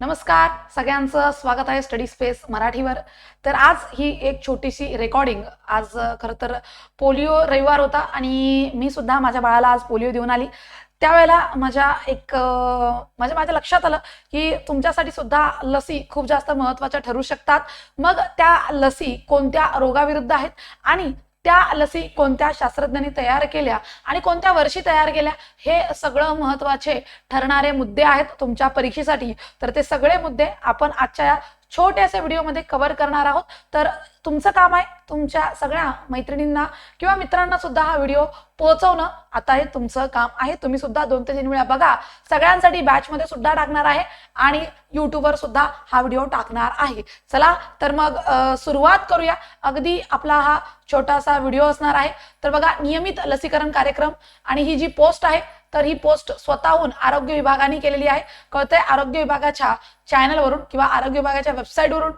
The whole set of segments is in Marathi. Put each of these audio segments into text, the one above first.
नमस्कार सगळ्यांचं स्वागत आहे स्टडी स्पेस मराठीवर. तर आज ही एक छोटीशी रेकॉर्डिंग आज खरं तर पोलिओ रविवार होता आणि मी सुद्धा माझ्या बाळाला आज पोलिओ देऊन आली. त्यावेळेला माझ्या एक म्हणजे माझ्या माझ्या लक्षात आलं की तुमच्यासाठी सुद्धा लसी खूप जास्त महत्त्वाच्या ठरू शकतात. मग त्या लसी कोणत्या रोगाविरुद्ध आहेत आणि त्या लसी कोणत्या शास्त्रज्ञांनी तयार केल्या आणि कोणत्या वर्षी तयार केल्या हे सगळं महत्त्वाचे ठरणारे मुद्दे आहेत तुमच्या परीक्षेसाठी. तर ते सगळे मुद्दे आपण आजच्या या छोट्याशा व्हिडिओमध्ये कव्हर करणार आहोत. तर तुमचं काम आहे तुमच्या सगळ्या मैत्रिणींना किंवा मित्रांना सुद्धा हा व्हिडिओ पोहोचवणं. आता हे तुमचं काम आहे. तुम्ही सुद्धा दोन ते तीन वेळा बघा. सगळ्यांसाठी बॅचमध्ये सुद्धा टाकणार आहे आणि युट्यूबवर सुद्धा हा व्हिडिओ टाकणार आहे. चला तर मग सुरुवात करूया. अगदी आपला हा छोटासा व्हिडिओ असणार आहे. तर बघा नियमित लसीकरण कार्यक्रम आणि ही जी पोस्ट आहे तर ही पोस्ट स्वतःहून आरोग्य विभागाने केलेली आहे. कळतंय आरोग्य विभागाच्या चॅनलवरून किंवा आरोग्य विभागाच्या वेबसाईटवरून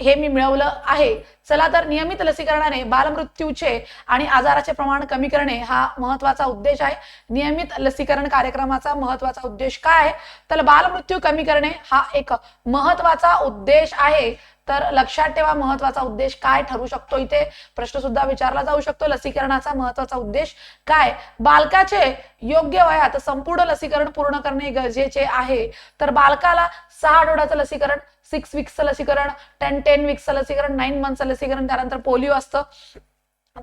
हे मी मिळवलं आहे. चला तर नियमित लसीकरणाने बालमृत्यूचे आणि आजाराचे प्रमाण कमी करणे हा महत्त्वाचा उद्देश आहे. नियमित लसीकरण कार्यक्रमाचा महत्त्वाचा उद्देश काय? आहे तर बालमृत्यू कमी करणे हा एक महत्त्वाचा उद्देश आहे. तर लक्षात ठेवा महत्त्वाचा उद्देश काय ठरू शकतो इथे? प्रश्न सुद्धा विचारला जाऊ शकतो. लसीकरणाचा महत्त्वाचा उद्देश काय? बालकाचे योग्य वयात संपूर्ण लसीकरण पूर्ण करणे गरजेचे आहे. तर बालकाला सहा आठवड्याचं लसीकरण सिक्स वीक्सचं लसीकरण टेन टेन वीक्सचं लसीकरण नाईन मंथचं लसीकरण त्यानंतर पोलिओ असतं.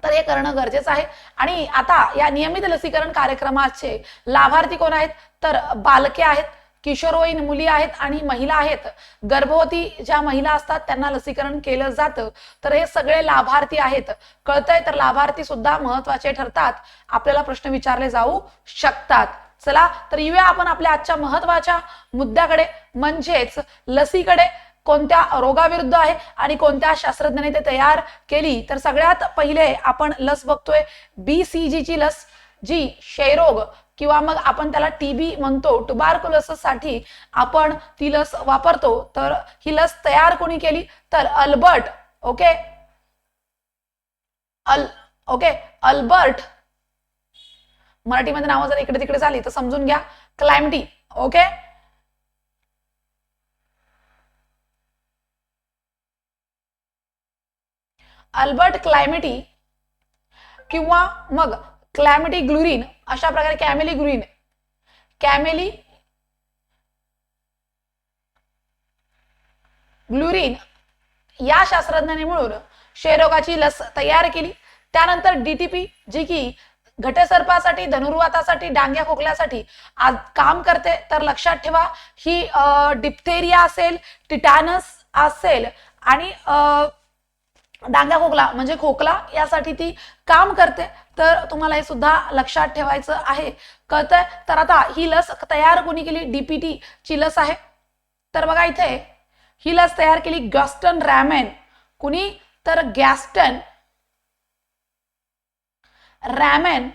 तर हे करणं गरजेचं आहे. आणि आता या नियमित लसीकरण कार्यक्रमाचे लाभार्थी कोण आहेत? तर बालके आहेत किशोरवयीन मुली आहेत आणि महिला आहेत. गर्भवती ज्या महिला असतात त्यांना लसीकरण केलं जातं. तर हे सगळे लाभार्थी आहेत. कळतंय तर लाभार्थी सुद्धा महत्त्वाचे ठरतात. आपल्याला प्रश्न विचारले जाऊ शकतात. चला तर येऊया आपण आपल्या आजच्या महत्त्वाच्या मुद्द्याकडे. म्हणजेच लसीकडे कोणत्या रोगाविरुद्ध आहे आणि कोणत्या शास्त्रज्ञाने ते तयार केली? तर सगळ्यात पहिले आपण लस बघतोय. BCG ची लस जी क्षयरोग किंवा मग आपण त्याला टीबी म्हणतो टुबार्कुलससाठी आपण ती लस वापरतो. तर ही लस तयार कोणी केली? तर Albert okay? Al okay? Albert मराठीमध्ये नावं जर इकडे तिकडे झाली तर समजून घ्या. क्लायमटी ओके अल्बर्ट क्लायमेटी किंवा मग क्लॅमिटी ग्लुरीन अशा प्रकारे कॅमेली ग्लुरीन कॅमेली ग्लुरीन या शास्त्रज्ञांनी मिळून क्षयरोगाची लस तयार केली. त्यानंतर डीटीपी जी की घटसर्पासाठी धनुर्वातासाठी डांग्या खोकल्यासाठी आज काम करते. तर लक्षात ठेवा ही डिप्थेरिया असेल टिटॅनस असेल आणि डांग्या खोकला म्हणजे खोकला यासाठी ती काम करते. तर तुम्हाला हे सुद्धा लक्षात ठेवायचं आहे. कळतंय? तर आता ही लस तयार कोणी केली? डीपीटी ची लस आहे. तर बघा इथे ही लस तयार केली गॅस्टन रॅमेन. कुणी? तर गॅस्टन रॅमेन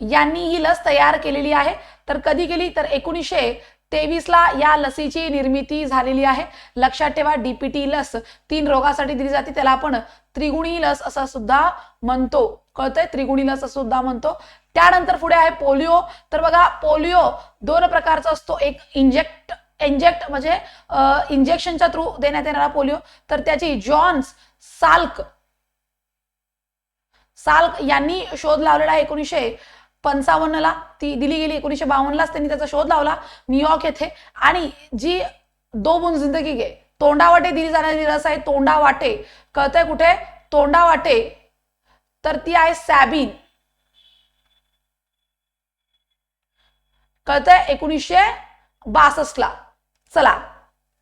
यांनी ही लस तयार केलेली आहे. तर कधी केली तर एकोणीसशे तेवीसला या लसीची निर्मिती झालेली आहे. लक्षात ठेवा डीपीटी लस तीन रोगासाठी दिली जाते. त्याला आपण त्रिगुणी लस असं सुद्धा म्हणतो. कळतंय? त्रिगुणी लस असं सुद्धा म्हणतो. त्यानंतर पुढे आहे पोलिओ. तर बघा पोलिओ दोन प्रकारचा असतो. एक इंजेक्ट इंजेक्ट म्हणजे इंजेक्शनच्या थ्रू देण्यात येणारा पोलिओ. तर त्याची जॉन्स साल्क साल्क यांनी शोध लावलेला आहे एकोणीसशे पंचावन्नला. ती दिली गेली एकोणीसशे बावन्नलाच त्यांनी त्याचा शोध लावला न्यूयॉर्क येथे. आणि जी दो बुन जिंदगी गे तोंडावाटे दिली जाणारी रस आहे तोंडावाटे. कळतंय कुठे? तोंडावाटे. तर ती आहे सॅबिन. कळतंय? एकोणीसशे बासष्टला. चला.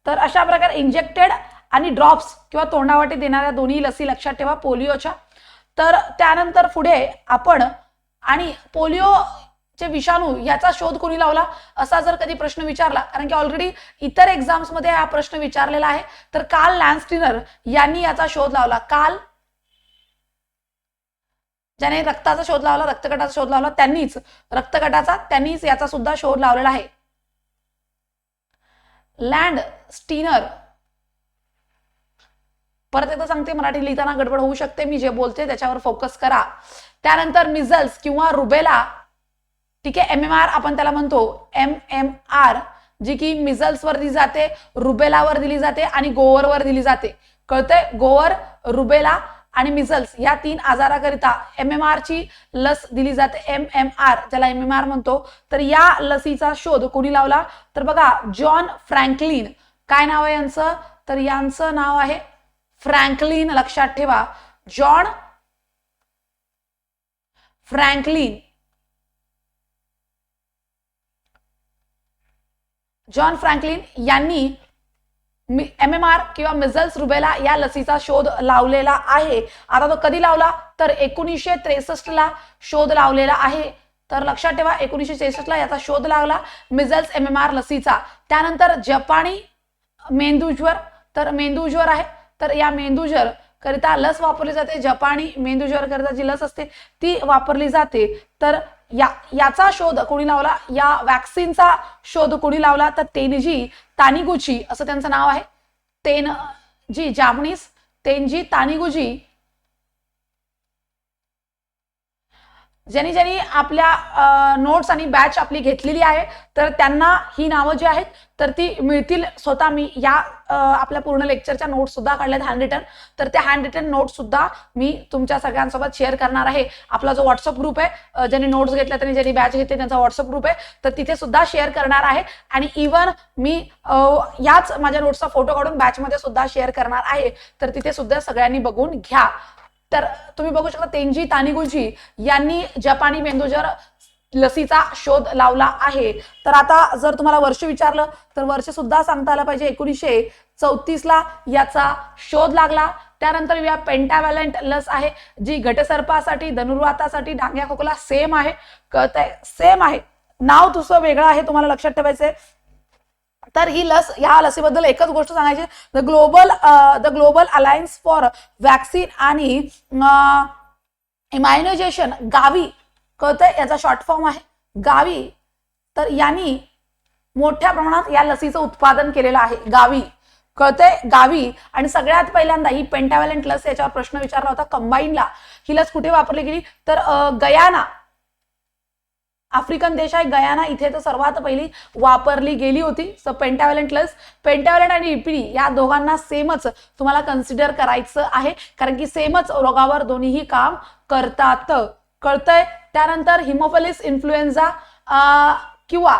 तर अशा प्रकारे इंजेक्टेड आणि ड्रॉप्स किंवा तोंडावाटे देणाऱ्या दोन्ही लसी लक्षात ठेवा पोलिओच्या. तर त्यानंतर पुढे आपण आणि पोलिओ चे विषाणू याचा शोध कोणी लावला? असा जर कधी प्रश्न विचारला कारण की ऑलरेडी इतर एक्झाम्समध्ये हा प्रश्न विचारलेला आहे तर काल लॅन्स्टिनर यांनी याचा शोध लावला. काल ज्याने रक्ताचा शोध लावला रक्तगटाचा शोध लावला त्यांनीच रक्तगटाचा त्यांनीच याचा सुद्धा शोध लावलेला आहे. लँड स्टीनर परत एकदा सांगते मराठी लिहिताना गडबड होऊ शकते मी जे बोलते त्याच्यावर फोकस करा. त्यानंतर मिझल्स किंवा रुबेला ठीक आहे एम एम आर आपण त्याला म्हणतो एम एम आर जी की मिझल्सवर दिली जाते रुबेलावर दिली जाते आणि गोवरवर दिली जाते. कळतंय? गोवर रुबेला आणि मिझल्स या तीन आजाराकरिता एम एम आर ची लस दिली जाते एम एम आर ज्याला एम एम आर म्हणतो. तर या लसीचा शोध कोणी लावला? तर बघा जॉन फ्रँकलिन. काय नाव आहे यांचं? तर यांचं नाव आहे फ्रँकलिन लक्षात ठेवा. John Franklin. जॉन फ्रँकलिन यांनी एम एम आर किंवा मिझल्स रुबेला या लसीचा शोध लावलेला आहे. आता तो कधी लावला? तर एकोणीसशे त्रेसष्टला शोध लावलेला आहे. तर लक्षात ठेवा एकोणीसशे त्रेसष्ट ला याचा शोध लागला मिझल्स एम एम आर लसीचा. त्यानंतर जपानी मेंदूज्वर तर मेंदूज्वर आहे. तर या मेंदूज्वर करिता लस वापरली जाते. जपानी मेंदूज्वर करिता जी लस असते ती वापरली जाते. तर या याचा शोध कोणी लावला? या वॅक्सिनचा शोध कोणी लावला? तर तेनजी तानिगुची असं त्यांचं नाव आहे. तेन जी जापनीस तेनजी तानिगुजी ज्यांनी ज्यांनी आपल्या नोट्स आणि बॅच आपली घेतलेली आहे तर त्यांना ही नावं जी आहेत तर ती मिळतील स्वतः मी या आपल्या पूर्ण लेक्चरच्या नोट्स सुद्धा काढल्यात हँड रिटर्न तर त्या हँड रिटर्न नोट्स सुद्धा मी तुमच्या सगळ्यांसोबत शेअर करणार आहे. आपला जो व्हॉट्सअप ग्रुप आहे ज्यांनी नोट्स घेतल्या त्यांनी ज्यांनी बॅच घेतली त्यांचा व्हॉट्सअप ग्रुप आहे तर तिथे सुद्धा शेअर करणार आहे. आणि इवन मी याच माझ्या नोट्सचा फोटो काढून बॅचमध्ये सुद्धा शेअर करणार आहे. तर तिथे सुद्धा सगळ्यांनी बघून घ्या. तर तुम्ही बघू शकता तेंजी तानिगुजी यांनी जपानी मेंदूजर लसीचा शोध लावला आहे. तर आता जर तुम्हाला वर्ष विचारलं तर वर्ष सुद्धा सांगता आलं पाहिजे एकोणीसशे चौतीसला याचा शोध लागला. त्यानंतर या पेंटावॅलेंट लस आहे जी घटसर्पासाठी धनुर्वातासाठी डांग्या खोकला सेम आहे. कळत आहे सेम आहे. नाव तुझं वेगळं आहे तुम्हाला लक्षात ठेवायचंय. तर ही लस या लसीबद्दल एकच गोष्ट सांगायची the global the global alliance for vaccine आणि uh, इमायनोजेशन गावी कळतंय? याचा शॉर्ट फॉर्म आहे. गावी तर यांनी मोठ्या प्रमाणात या लसीचं उत्पादन केलेलं आहे. गावी कळतंय? गावी आणि सगळ्यात पहिल्यांदा ही पेंटावॅलंट लस याच्यावर प्रश्न विचारला होता कंबाईनला ही लस कुठे वापरली गेली? तर uh, गयाना. आफ्रिकन देश आहे. गयाना इथे तर सर्वात पहिली वापरली गेली होती. सो पेंटावॅलंट लस. पेंटावॅलंट आणि इपिडी या दोघांना सेमच तुम्हाला कन्सिडर करायचं आहे. कारण की सेमच रोगावर दोन्हीही काम करतात. कळतंय? त्यानंतर हिमोफलिस इन्फ्लुएन्झा किंवा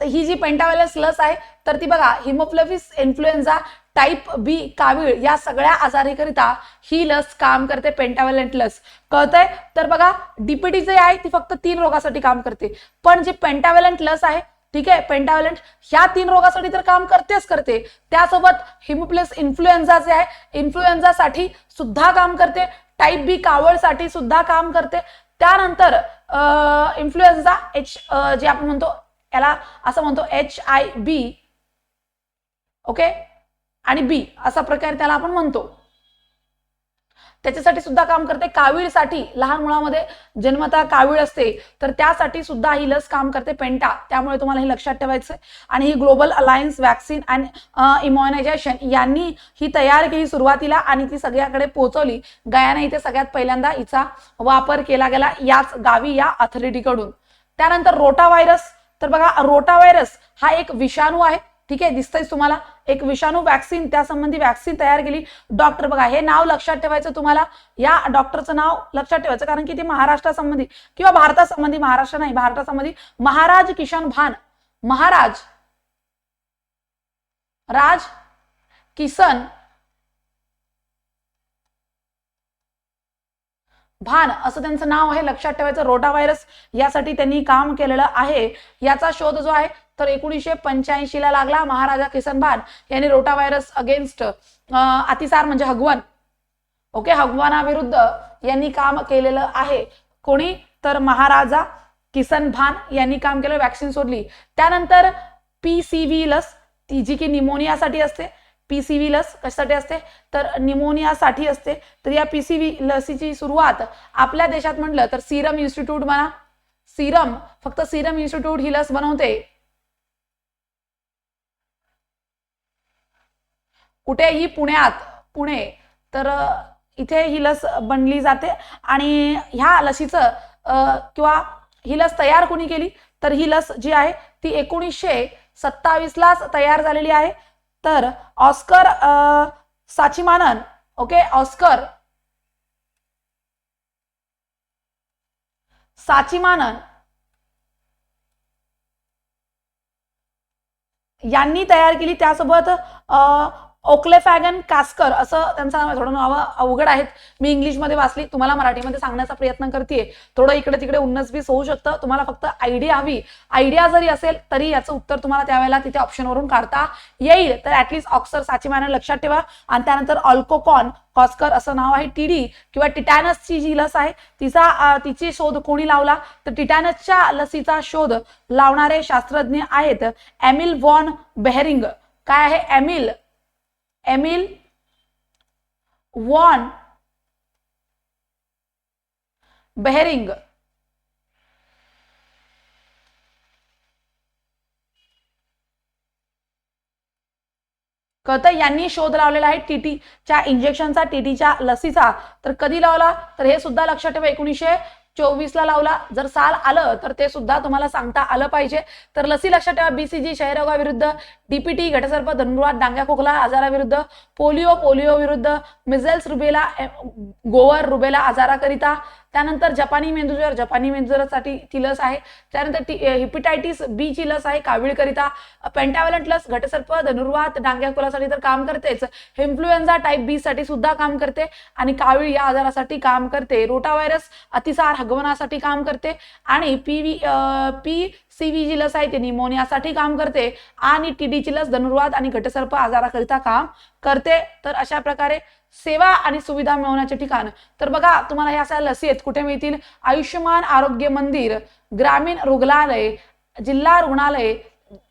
ही जी पेंटावॅलन्स लस आहे तर ती बघा हिमोफ्लफिस इन्फ्लुएन्झा टाईप बी कावीळ या सगळ्या आजारीकरिता ही लस काम करते पेंटावॅलंट लस. कळतंय? तर बघा डीपीटी जे आहे ती फक्त तीन रोगासाठी काम करते. पण जी पेंटावॅलंट लस आहे ठीक आहे पेंटावॅलंट ह्या तीन रोगासाठी तर काम करतेच करते. त्यासोबत हिमोप्लस इन्फ्लुएन्झा जे आहे इन्फ्लुएन्झासाठी सुद्धा काम करते. टाईप बी कावळसाठी सुद्धा काम करते. त्यानंतर इन्फ्लुएन्झा एच जे आपण म्हणतो याला असं म्हणतो एच आय बी ओके आणि बी असा प्रकार त्याला आपण म्हणतो. त्याच्यासाठी सुद्धा काम करते. कावीळसाठी लहान मुलामध्ये जन्मता कावीळ असते तर त्यासाठी सुद्धा ही लस काम करते पेंटा. त्यामुळे तुम्हाला हे लक्षात ठेवायचं आणि ही global alliance vaccine and immunisation यांनी ही तयार केली सुरुवातीला आणि ती सगळ्याकडे पोहोचवली. गयाना इथे सगळ्यात पहिल्यांदा हिचा वापर केला गेला याच गावी या अथॉरिटीकडून त्यानंतर रोटा व्हायरस तर बघा रोटा व्हायरस हा एक विषाणू आहे. ठीक आहे? दिसतंय तुम्हाला. एक विषाणू वॅक्सिन त्यासंबंधी वॅक्सिन तयार केली. डॉक्टर बघा हे नाव लक्षात ठेवायचं तुम्हाला. या डॉक्टरचं नाव लक्षात ठेवायचं. कारण की ते महाराष्ट्रासंबंधी किंवा भारतासंबंधी महाराष्ट्र नाही भारतासंबंधी महाराज किशन भान. महाराज. राज किसन भान असं त्यांचं नाव आहे लक्षात ठेवायचं रोटा व्हायरस यासाठी त्यांनी काम केलेलं आहे. याचा शोध जो आहे तर एकोणीसशे पंच्याऐंशी ला लागला. महाराजा किसन भान यांनी रोटा व्हायरस अगेन्स्ट अतिसार म्हणजे हगवण ओके हगवानाविरुद्ध यांनी काम केलेलं आहे. कोणी? तर महाराजा किसन भान यांनी काम केलं वॅक्सिन सोडली. त्यानंतर पी सी व्ही लस ती जी की निमोनियासाठी असते पी सी व्ही लस कशासाठी असते? तर निमोनियासाठी असते. तर या पी सी व्ही लसीची सुरुवात आपल्या देशात म्हटलं तर सिरम इन्स्टिट्यूट म्हणा. सिरम फक्त सिरम इन्स्टिट्यूट ही लस बनवते. कुठेही पुण्यात पुणे तर इथे ही लस बनली जाते. आणि ह्या लसीचं किंवा ही लस तयार कोणी केली? तर ही लस जी आहे ती एकोणीसशे सत्तावीसलाच तयार झालेली आहे. तर ऑस्कर अं, ओके? ऑस्कर. साचीमानन. यांनी तयार केली त्यासोबत ओक्लेफॅगन कास्कर असं त्यांचं नाव थोडं नावं अवघड आहेत. मी इंग्लिशमध्ये वाचली. तुम्हाला मराठीमध्ये सांगण्याचा प्रयत्न करते थोडं इकडे तिकडे उन्नसबीस होऊ शकतं. तुम्हाला फक्त आयडिया हवी. आयडिया जरी असेल तरी याचं उत्तर तुम्हाला त्यावेळेला तिथे ऑप्शनवरून काढता येईल. तर ऍटलीस्ट ऑक्सर साचीमाने लक्षात ठेवा. आणि त्यानंतर अल्कोकॉन कॉस्कर असं नाव आहे. टीडी किंवा टिटॅनसची जी लस आहे तिचा तिची शोध कोणी लावला? तर टिटॅनसच्या लसीचा शोध लावणारे शास्त्रज्ञ आहेत. एमिल वॉन बेहरिंग काय आहे? एमिल एमिल वॉन बेहरिंग कळतं यांनी शोध लावलेला आहे टीटीच्या इंजेक्शनचा टीटीच्या लसीचा. तर कधी लावला? तर हे सुद्धा लक्षात ठेवा एकोणीसशे चोवीस ला लावला. जर साल आलं तर ते सुद्धा तुम्हाला सांगता आलं पाहिजे. तर लसी लक्षात ठेवा बीसीजी क्षयरोगाविरुद्ध डीपीटी घटसर्प धनुर्वाद डांग्या खोकला आजाराविरुद्ध पोलिओ पोलिओ विरुद्ध मिझेल्स रुबेला गोवर रुबेला आजाराकरिता त्यानंतर जपानी मेंदूज्वर जपानी मेंदूज्वरासाठी ती लस आहे. त्यानंतर ती हिपिटायटिस बी ची लस आहे कावीळकरिता. पेंटावेलंट लस घटसर्प धनुर्वात डांग्या खोलासाठी तर काम करतेच. इन्फ्लुएन्झा टाईप बी साठी सुद्धा काम करते. आणि कावीळ या आजारासाठी काम करते. रोटा व्हायरस अतिसार हगवनासाठी काम करते. आणि P V P C V G लस आहे ती निमोनियासाठी काम करते. आणि टीडीची लस धनुर्वात आणि घटसर्प आजाराकरिता काम करते. तर अशा प्रकारे सेवा आणि सुविधा मिळवण्याचे ठिकाण. तर बघा तुम्हाला ह्या सगळ्या लसी आहेत कुठे मिळतील? आयुष्यमान आरोग्य मंदिर ग्रामीण रुग्णालय जिल्हा रुग्णालय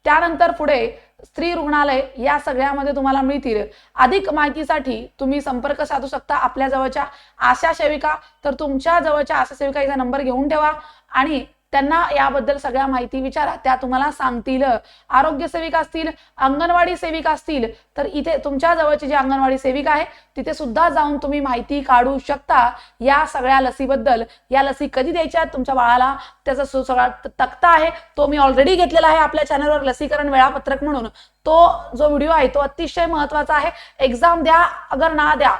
त्यानंतर पुढे स्त्री रुग्णालय या सगळ्यामध्ये तुम्हाला मिळतील. अधिक माहितीसाठी तुम्ही संपर्क साधू शकता आपल्या जवळच्या आशा सेविका. तर तुमच्या जवळच्या आशा सेविका नंबर घेऊन ठेवा आणि त्यांना याबद्दल सगळ्या माहिती विचारा. त्या तुम्हाला सांगतील. आरोग्य सेविका असतील अंगणवाडी सेविका असतील तर इथे तुमच्या जवळची जी अंगणवाडी सेविका आहे तिथे सुद्धा जाऊन तुम्ही माहिती काढू शकता या सगळ्या लसीबद्दल. या लसी कधी द्यायच्या? तुमच्या बाळाला त्याचा सगळा तक्ता आहे. तो मी ऑलरेडी घेतलेला आहे आपल्या चॅनलवर लसीकरण वेळापत्रक म्हणून. तो जो व्हिडिओ आहे तो अतिशय महत्त्वाचा आहे. एक्झाम द्या अगर ना द्या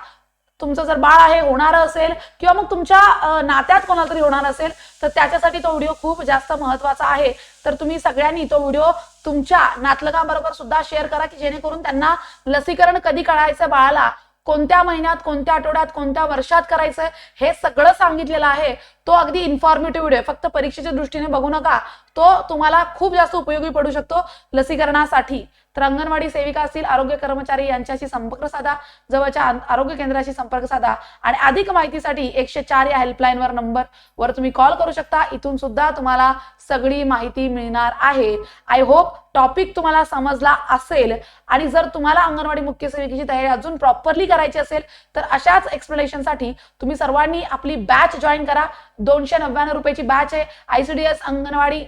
तुमचं जर बाळ आहे होणार असेल किंवा मग तुमच्या नात्यात कोणाला तरी होणार असेल तर त्याच्यासाठी तो व्हिडिओ खूप जास्त महत्त्वाचा आहे. तर तुम्ही सगळ्यांनी तो व्हिडिओ तुमच्या नातलगांबरोबर सुद्धा शेअर करा की जेणेकरून त्यांना लसीकरण कधी करायचं बाळाला? कोणत्या महिन्यात कोणत्या आठवड्यात कोणत्या वर्षात करायचंय? हे सगळं सांगितलेलं आहे. तो अगदी इन्फॉर्मेटिव्ह व्हिडिओ फक्त परीक्षेच्या दृष्टीने बघू नका. तो तुम्हाला खूप जास्त उपयोगी पडू शकतो लसीकरणासाठी. तर अंगणवाडी सेविका असतील आरोग्य कर्मचारी यांच्याशी संपर्क साधा जवळच्या आरोग्य केंद्राशी संपर्क साधा आणि अधिक माहितीसाठी एकशे चार या हेल्पलाईनवर नंबर वर तुम्ही कॉल करू शकता. इथून सुद्धा तुम्हाला सगळी माहिती मिळणार आहे. आय होप टॉपिक तुम्हाला समजला असेल आणि जर तुम्हाला अंगणवाडी मुख्य सेविकेची तयारी अजून प्रॉपरली करायची असेल तर अशाच एक्सप्लेनेशनसाठी तुम्ही सर्वांनी आपली बॅच जॉईन करा. दोनशे नव्याण्णव रुपयाची बॅच आहे. आयसीडीएस अंगणवाडी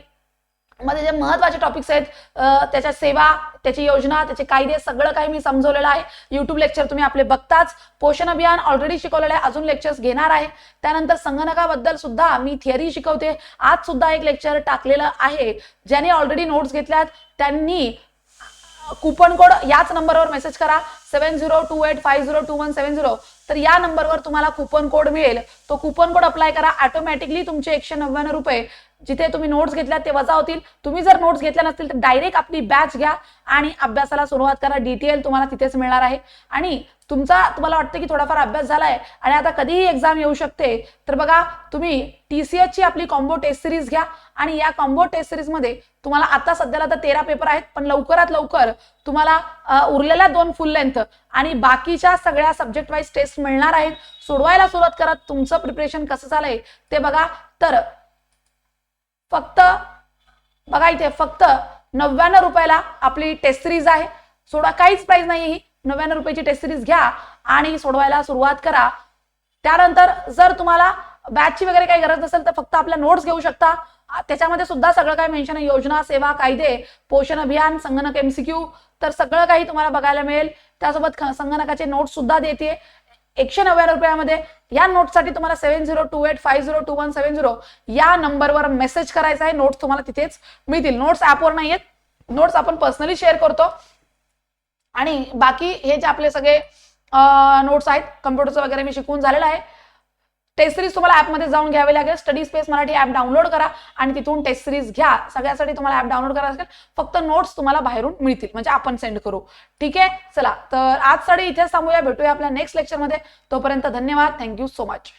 मध्ये जे महत्त्वाचे टॉपिक्स आहेत त्याच्या सेवा त्याची योजना त्याचे कायदे सगळं काही मी समजवलेलं आहे. युट्यूब लेक्चर तुम्ही आपले बघताच. पोषण अभियान ऑलरेडी शिकवलेलं आहे. अजून लेक्चर्स घेणार आहे. त्यानंतर संगणकाबद्दल सुद्धा मी थिअरी शिकवते. आज सुद्धा एक लेक्चर टाकलेलं आहे. ज्याने ऑलरेडी नोट्स घेतल्यात त्यांनी कुपन कोड याच नंबरवर मेसेज करा. Seven zero two eight five zero two one seven zero तर या नंबरवर तुम्हाला कुपन कोड मिळेल. तो कुपन कोड अप्लाय करा. ऑटोमॅटिकली तुमचे एकशे नव्याण्णव रुपये जिथे तुम्ही नोट्स घेतल्या ते वजा होतील. तुम्ही जर नोट्स घेतल्या नसतील तर डायरेक्ट आपली बॅच घ्या आणि अभ्यासाला सुरुवात करा. डिटेल तुम्हाला तिथेच मिळणार आहे. आणि तुमचा तुम्हाला वाटतं की थोडाफार अभ्यास झालाय आणि आता कधीही एक्झाम येऊ शकते तर बघा तुम्ही टीसीएच ची आपली कॉम्बो टेस्ट सिरीज घ्या. आणि या कॉम्बो टेस्ट सिरीजमध्ये तुम्हाला आता सध्याला तर तेरा पेपर आहेत पण लवकरात लवकर तुम्हाला उरलेल्या दोन फुल लेंथ आणि बाकीच्या सगळ्या सब्जेक्ट वाईज टेस्ट मिळणार आहेत. सोडवायला सुरुवात करत तुमचं प्रिपरेशन कसं झालंय ते बघा. तर फक्त बघा इथे फक्त नव्याण्णव रुपयाला आपली टेस्ट सिरीज आहे. सोडा काहीच प्राइस नाही ही. नव्याण्णव रुपयाची टेस्ट सिरीज घ्या आणि सोडवायला सुरुवात करा. त्यानंतर जर तुम्हाला बॅचची वगैरे काही गरज नसेल तर फक्त आपल्या नोट्स घेऊ शकता. त्याच्यामध्ये सुद्धा सगळं काही मेन्शन आहे. योजना सेवा कायदे पोषण अभियान संगणक एमसीक्यू तर सगळं काही तुम्हाला बघायला मिळेल. त्यासोबत संगणकाचे नोट्स सुद्धा देते एकशे नव्याण्णव रुपयामध्ये. या नोटसाठी तुम्हाला seven zero two eight five zero two one seven zero या नंबरवर मेसेज करायचा आहे. नोट्स तुम्हाला तिथेच मिळतील. नोट्स ऍपवर नाही आहेत नोट्स आपण पर्सनली शेअर करतो. आणि बाकी हे जे आपले सगळे नोट्स आहेत कम्प्युटरचं वगैरे मी शिकवून झालेलं आहे. टेस्ट सिरीज तुम्हाला ॲपमध्ये जाऊन घ्यावे लागेल. Study space Marathi app download करा आणि तिथून टेस्ट सिरीज घ्या. सगळ्यासाठी तुम्हाला ॲप डाउनलोड करायला लागेल. फक्त नोट्स तुम्हाला बाहेरून मिळतील. म्हणजे आपण सेंड करू. ठीक आहे? चला तर आज स्टडी इथेच थांबूया. भेटूया आपल्या नेक्स्ट लेक्चरमध्ये तोपर्यंत धन्यवाद. Thank you so much